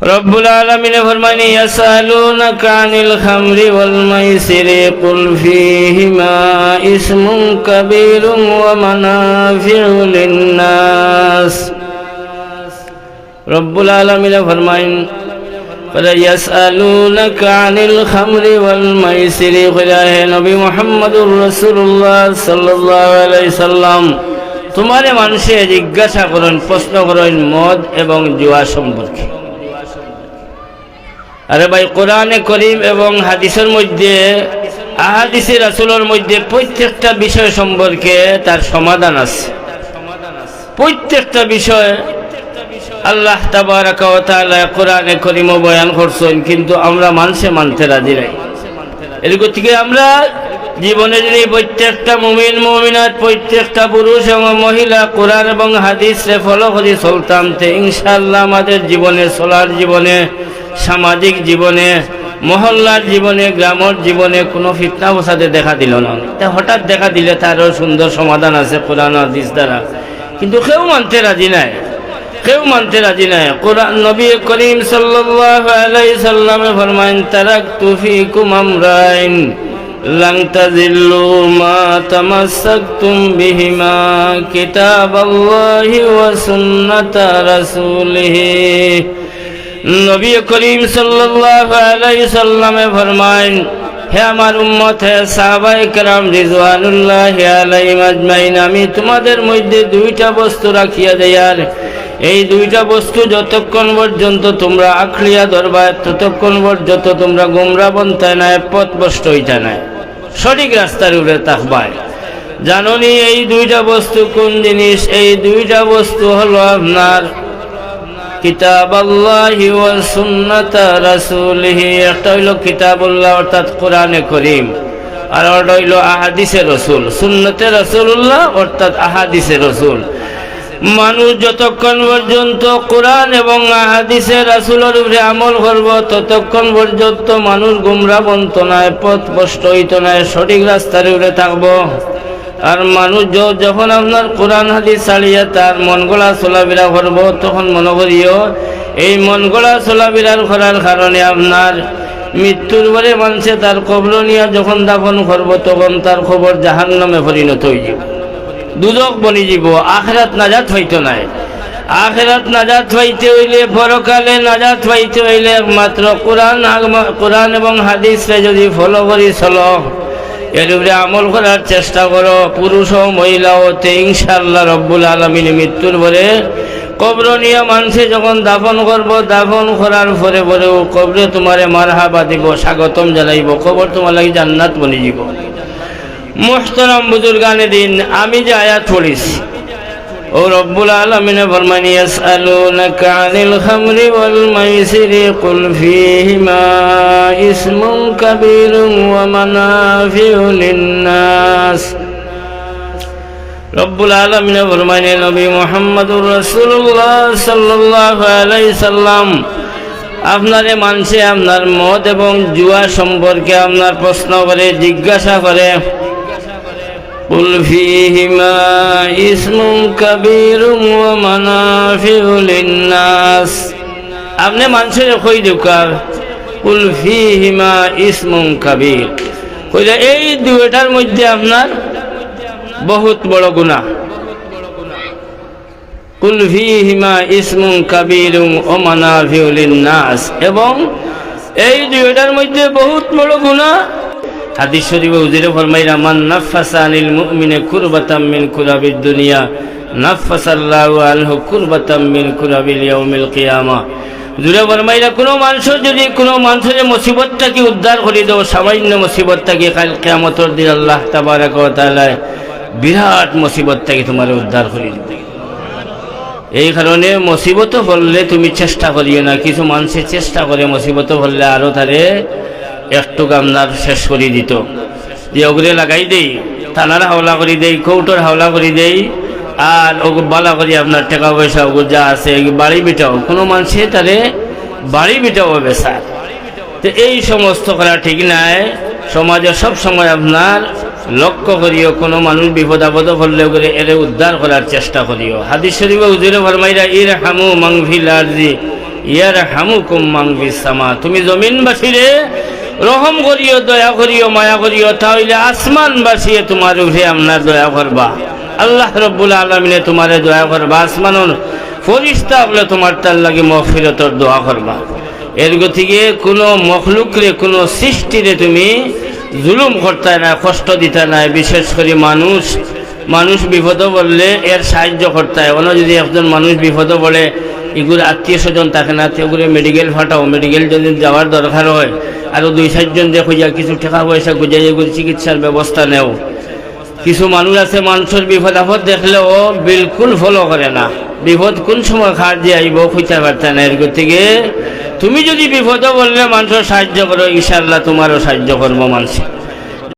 রব্বুল আলমিনে ফরমানি আসালুন কানিল খামরি ওয়াল মাইসিরি, কুল ফীহিমা ইসমুন কাবীরুন ওয়া মানাফিউ লিন-নাস। রব্বুল আলমিনে ফরমাইন ইয়াসালুনাকা খামরি হে নবী তোমারে মানুষে জিজ্ঞাসা করেন, প্রশ্ন করেন মদ এবং জুয়া সম্পর্কে। আরে ভাই, কোরআনে করিম এবং হাদিসের মধ্যে, আহাদিসে রাসুলের মধ্যে প্রত্যেকটা বিষয় সম্পর্কে তার সমাধান আছে। প্রত্যেকটা বিষয় আল্লাহ কোরআনে করিম বয়ান করছেন, কিন্তু আমরা মানুষে মানতে রাজি নাই। এর গতিকে আমরা জীবনে যদি প্রত্যেকটা মুমিন, মুমিনাত, প্রত্যেকটা পুরুষ এবং মহিলা কোরআন এবং হাদিসে ফলো করে চলতাম তে ইনশাআল্লাহ আমাদের জীবনে চলার জীবনে সামাজিক জীবনে, মহল্লার জীবনে, গ্রামের জীবনে কোনো ফিতনা বসাতে দেখা দিল না। তা হঠাৎ দেখা দিলে তারও সুন্দর সমাধান আছে কোরআন হাদিস দ্বারা। কিন্তু কেউ মানতে রাজি নাই। কেউ মানতে রাজি নাই। কোরআন নবী করিম সাল্লাল্লাহু আলাইহি সাল্লামে ফরমান তারাক তুফি আমরাইন লাং তাজিল্লু মা তামাসসাকতুম বিহিমা কিতাবাল্লাহি ওয়া সুন্নাতা রাসূলিহি। নবী করিম সাল্লামে ফরমায়েন, হে আমার উম্মত, হে সাহাবায়ে কেরাম, রিজওয়ানুল্লাহ আলাইহিম আজমাইন, আমি তোমাদের মধ্যে দুইটা বস্তু রাখিয়া দেয়ার এই দুইটা বস্তু যতক্ষণ পর্যন্ত তোমরা আখড়িয়া ধরবা ততক্ষণ পর্যন্ত তোমরা গোমরা বন্তায় না পথ বষ্ট হইতা না সঠিক রাস্তার উপরে তাকবায় জাননি এই দুইটা বস্তু কোন জিনিস? এই দুইটা বস্তু হলো আপনার কিতাব আল্লাহি ওয়া সুন্নাতা রাসূলিহি একটা হইল কিতাবুল্লাহ অর্থাৎ কোরআনে করিম, আর ওটা হইল আহাদিসে রসুল। সুন্নতে রসুল্লাহ অর্থাৎ আহাদিসে রসুল। মানুষ যতক্ষণ পর্যন্ত কোরআন এবং আহাদিসে রাসুলের উপরে আমল করব, ততক্ষণ পর্যন্ত মানুষ গুমরা বন্ত নয় পথ স্পষ্ট হইত নয় সঠিক রাস্তার উপরে থাকব। আর মানুষ যখন আপনার কোরআন হাদিস ছাড়িয়ে তার মন গলা চলাফেরা করব, তখন মনে করিও, এই মন গলা চলাফেরার করার কারণে আপনার মৃত্যুর পরে মানুষে তার কবর নিয়ে যখন দাফন করব, তখন তার খবর জাহান নামে পরিণত হয়ে যাব। দুদক বনি যাব, আখরাত নাজাত হইতো নাই। আখেরাত নাজাত পাইতে হইলে পরকালে নাজাত পাইতে হইলে একমাত্র কোরআন কোরআন এবং হাদিসে যদি ফলো করি, চলো। এর আমল করার চেষ্টা করো। পুরুষ ও মহিলা হতে ইনশাল্লাহ রব্বুল আলমিন মৃত্যুর পরে কবর নিয়ে মানুষে যখন দাফন করব, দাফন করার পরে পরেও কবরে তোমারে মারহাবা দিব, স্বাগতম জানাইব, কবর তোমার লাগি জান্নাত বনি যাব মোহতরম বুজুর্গানে দিন, আমি যে আয়াত পড়িছি। ও রব্বুল আলমিনে ফরমান ইয়াসআলুনাকা আনিল খামরি ওয়াল মাইসিরি, কুল ফীহিমা ইসমুন কাবীরুন ওয়া মানাফিউ লিন-নাস রব্বুল আলমিনে ফরমানে নবী মুহাম্মদুর রাসূলুল্লাহ সাল্লাল্লাহু আলাইহি সাল্লাম আপনারে মানছে আপনার মদ এবং জুয়া সম্পর্কে আপনার প্রশ্ন করে জিজ্ঞাসা করে قل فيهما اسم كبير ومنافع للناس আপনি মানুষের কই দোকার কুল ফিহিমা ইসমুন কাবীর। কইলে এই দুইটার মধ্যে আপনার বহুত বড় গুনাহ কুল ফিহিমা ইসমুন কাবীরুন ও মানাফিউ লিন-নাস। এবং এই দুইটার মধ্যে বহুত বড় গুনাহ হাদিস শরীফে হুজুরে ফরমাইরা, মান নাফাসা আনিল মুমিনে কুরবাতাম মিন কুরাবিদ দুনিয়া, নাফাসাল্লাহু আনহু কুরবাতাম মিন কুরাবিল ইয়াউমিল কিয়ামা। হুজুরে ফরমাইরা কোনো মানুষ যদি, কোনো মানুষের মুসিবতটাকে উদ্ধার করে দেও, সামান্য মুসিবতটাকে কাল কিয়ামতের দিন আল্লাহ তাবারাক তাআলা বিরাট মুসিবতটাকে তোমার উদ্ধার করে দেবে। এই কারণে মুসিবত বললে তুমি চেষ্টা করিও না, কিছু মানুষের চেষ্টা করে মুসিবত বললে আরও তারে একটু আপনার শেষ করে দিত। যে ওগুলো লাগাই দেই, থানার হাওলা করে দেই, কৌটোর হাওলা করে দেই আর ওগু বালা করি আপনার টাকা পয়সা, ওগু যা আছে বাড়ি বিটাও। কোনো মানুষে তারে বাড়ি বিটাও বেসার তো এই সমস্ত করা ঠিক নাই। সমাজে সব সময় আপনার লক্ষ্য করিও, কোনো মানুষ বিপদ আপদ করলে করে এর উদ্ধার করার চেষ্টা করিও। হাদিস শরীফে উজুরে ফরমাইরা ইর হামু মাংফিল আরজি ইয়ার হামু কুম্মাং বিসামা তুমি জমিনবাসীরে রহম করিও, দয়া করিও, মায়া করিও, তাহলে আসমানবাসীয়ে তোমার উঠে আপনার দয়া করবা। আল্লাহ রব্বুল আলমিনে তোমারে দয়া করবা আসমানর ফরিস্তা বলে তোমার তার লাগে মফিরতর দোয়া করবা। এর গতিকে কোনো মখলুকরে, কোনো সৃষ্টিরে তুমি জুলুম করতে না কষ্ট দিতে নাই। বিশেষ করে মানুষ মানুষ বিপদ বললে এর সাহায্য করতে হয়। অন্য যদি একজন মানুষ বিপদ বলে এগুলো আত্মীয় স্বজন থাকে না এগুলো মেডিকেল ফাটাও। মেডিকেল যদি যাওয়ার দরকার হয় আরও দুই চারজন যে খুঁজা কিছু টাকা পয়সা গুজাই এগুলো চিকিৎসার ব্যবস্থা নেও। কিছু মানুষ আছে, মানুষের বিপদ আপদ দেখলেও বিলকুল ফলো করে না। বিপদ কোন সময় খার দিয়ে আইব, খুঁজতে পারতে না। এর গতিকে তুমি যদি বিপদ বললে মানুষের সাহায্য করো ইনশাল্লাহ তোমারও সাহায্য করব মানুষ।